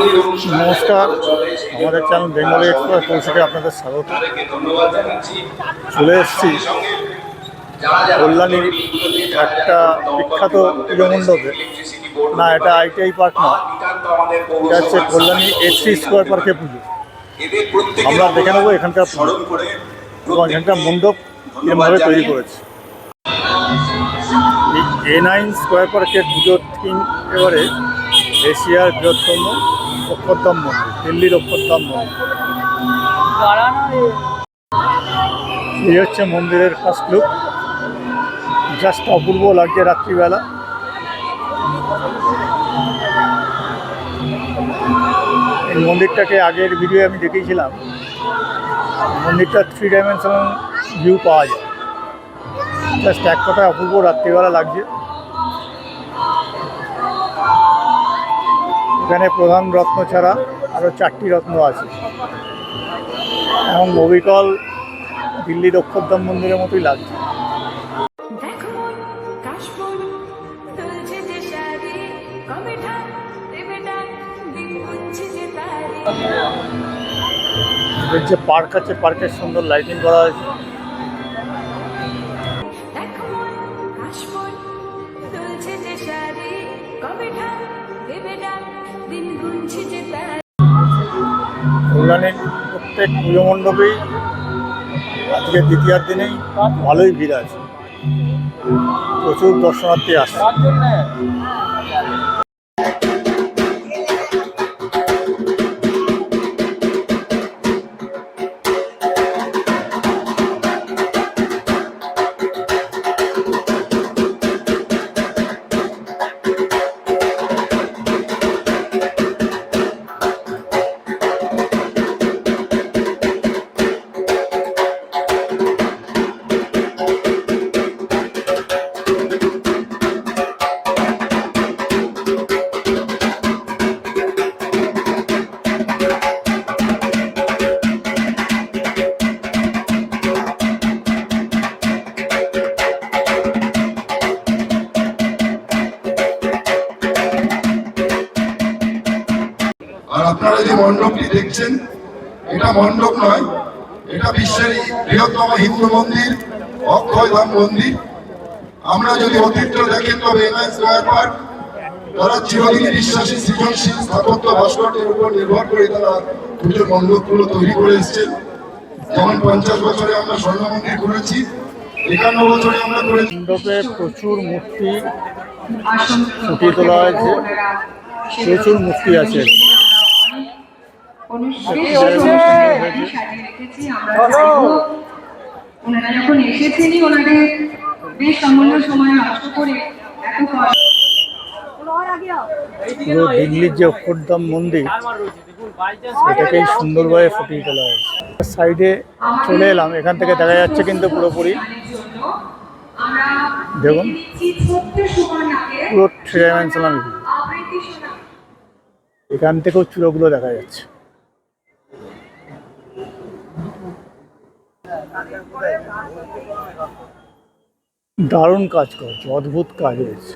নমস্কার, আমাদের channel Bengali express পৌঁছে আপনাদের স্বাগত। চলে এসেছি কল্যাণীর একটা বিখ্যাত পুজো মণ্ডপে। না, এটা আইটিআই পার্ক না। এটা হচ্ছে কল্যাণী এইচসি স্কোয়ার পার্কে পুজো। আমরা দেখে নেব এখানকার এবং এখানকার মণ্ডপ এভাবে তৈরি করেছে। এ নাইন স্কোয়ার পার্কের পুজোর থিম এবারে এশিয়ার বৃহত্তম অক্ষরধাম মন্দির, দিল্লির অক্ষরধাম মন্দির। এই হচ্ছে মন্দিরের ফার্স্ট লুক জাস্ট অপূর্ব লাগছে রাত্রিবেলা। এই মন্দিরটাকে আগের ভিডিও আমি দেখিয়েছিলাম। মন্দিরটা থ্রি ডাইমেনশনাল ভিউ পাওয়া যায়। জাস্ট এক কথায় অপূর্ব রাত্রিবেলা লাগছে। এখানে প্রধান রত্ন ছাড়া আরও চারটি রত্ন আছে। এবং অবিকল দিল্লির অক্ষরধাম মন্দিরের মতোই লাগছে। যে পার্ক আছে পার্কের সুন্দর লাইটিং করা হয়েছে কল্যাণীর প্রত্যেক পুজো মণ্ডপেই আজকে দ্বিতীয়ার দিনেই ভালোই ভিড় আছে। প্রচুর দর্শনার্থী আসে আপনারা যে মণ্ডপটি দেখছেন, এটা মণ্ডপ নয়, এটা বিশ্বের বৃহত্তম হিন্দু মন্দির অক্ষয়ধাম মন্দির। আমরা যদি অতীত দেখেন, তবে এনআই স্কোয়ার পার্ক, তারা চিরদিন বিশ্বাসী, সৃজনশীল, স্থাপত্য, ভাস্কর্যের উপর নির্ভর করে তারা পুজোর মণ্ডপগুলো তৈরি করে এসেছেন। যেমন পঞ্চাশ বছরে আমরা স্বর্ণ মন্দির করেছি, একান্ন বছরে আমরা করেছি। মণ্ডপে প্রচুর মূর্তি ফুটিয়ে তোলা হয়েছে। প্রচুর মূর্তি আছে। ওনারা যখন এসেছেনই ওনাদের বেশ অমূল্য সময় নষ্ট করে এত পুরো দিল্লির যে অক্ষরধাম মন্দির এটাকেই সুন্দরভাবে ফুটিয়ে তোলা হয়েছে। সাইডে চলে এলাম এখান থেকে দেখা যাচ্ছে কিন্তু পুরোপুরি। দেখুন। পুরো থ্রি ডাইমেনশনাল এখান থেকেও চূড়োগুলো দেখা যাচ্ছে। দারুণ কাজ করেছে, অদ্ভুত কাজ হয়েছে।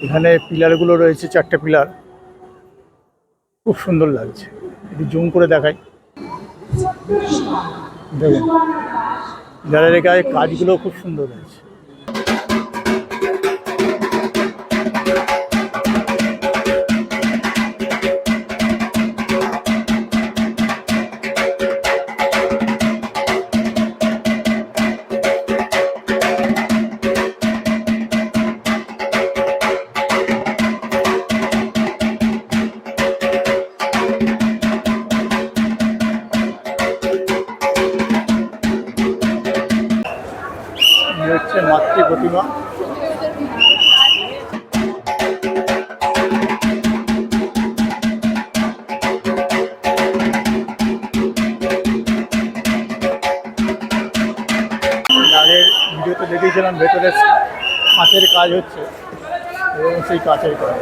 এখানে পিলারগুলো রয়েছে, চারটে পিলার খুব সুন্দর লাগছে। একটু জুম করে দেখাই। দেখুন পিলারের গায়ে কাজগুলো খুব সুন্দর হয়েছে। হচ্ছে মাতৃ প্রতিমা। দেখেছিলাম ভেতরে কাঁচের কাজ হচ্ছে এবং সেই কাঁচের কাজ।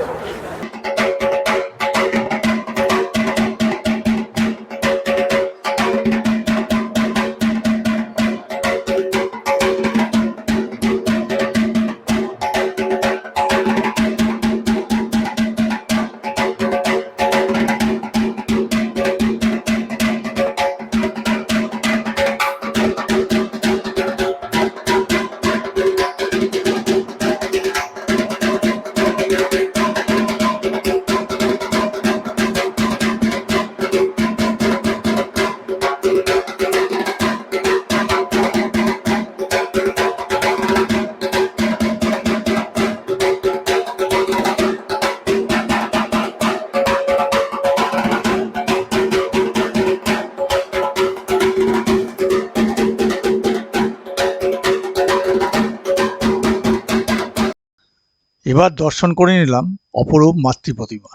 এবার দর্শন করে নিলাম অপরূপ মাতৃ প্রতিমা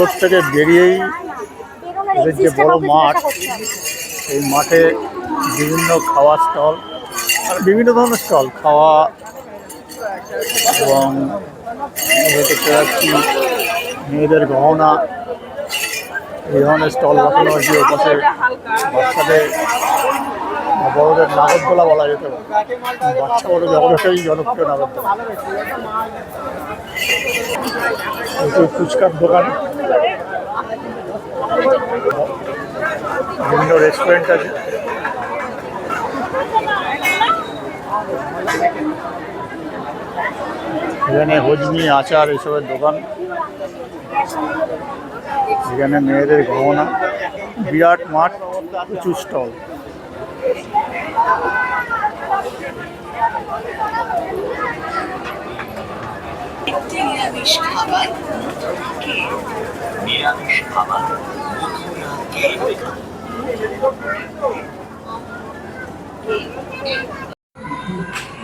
মন্দির থেকে বেরিয়েই এদের যে বড় মাঠ এই মাঠে বিভিন্ন খাওয়া স্টল আর বিভিন্ন ধরনের স্টল খাওয়া এবং মেয়েদের গহনা এই ধরনের স্টল বসানো হয়েছে ওপাশে। বাচ্চাদের বড়দের নাগরদোলা বলা যেতে পারে। বাচ্চা বড় জগতেই জনপ্রিয় নাগরদোলা ফুচকার দোকান। বিভিন্ন রেস্টুরেন্ট আছে। এখানে হজমি, আচার এসবের দোকান। এখানে মেয়েদের গহনা বিরাট মাঠ, প্রচুর স্টল। নিরামিষ খাবার। কে? নিরামিষ খাবার। মথুরা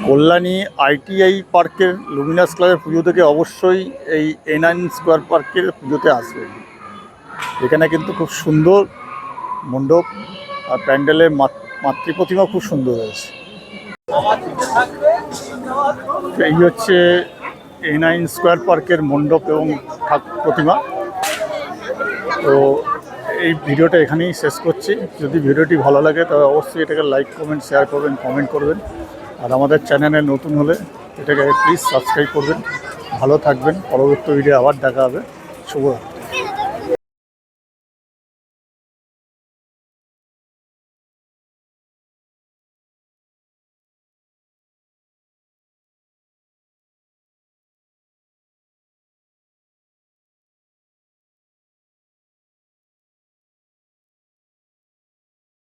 কল্যাণী আইটিআই পার্কের লুমিনাস ক্লাবের পুজো থেকে অবশ্যই এই এনাইন স্কোয়ার পার্কের পুজোতে আসবেন। এখানে কিন্তু খুব সুন্দর মণ্ডপ আর প্যান্ডেলের মাত- মাতৃ প্রতিমা খুব সুন্দর হয়েছে। এই হচ্ছে এনাইন স্কোয়ার পার্কের মণ্ডপ এবং প্রতিমা। তো এই ভিডিওটা এখানেই শেষ করছি। যদি ভিডিওটি ভালো লাগে তবে অবশ্যই এটাকে লাইক কমেন্ট শেয়ার করবেন কমেন্ট করবেন। আর আমাদের চ্যানেলে নতুন হলে এটাকে প্লিজ সাবস্ক্রাইব করবেন। ভালো থাকবেন। পরবর্তী ভিডিও আবার দেখা হবে। শুভরাত্রি।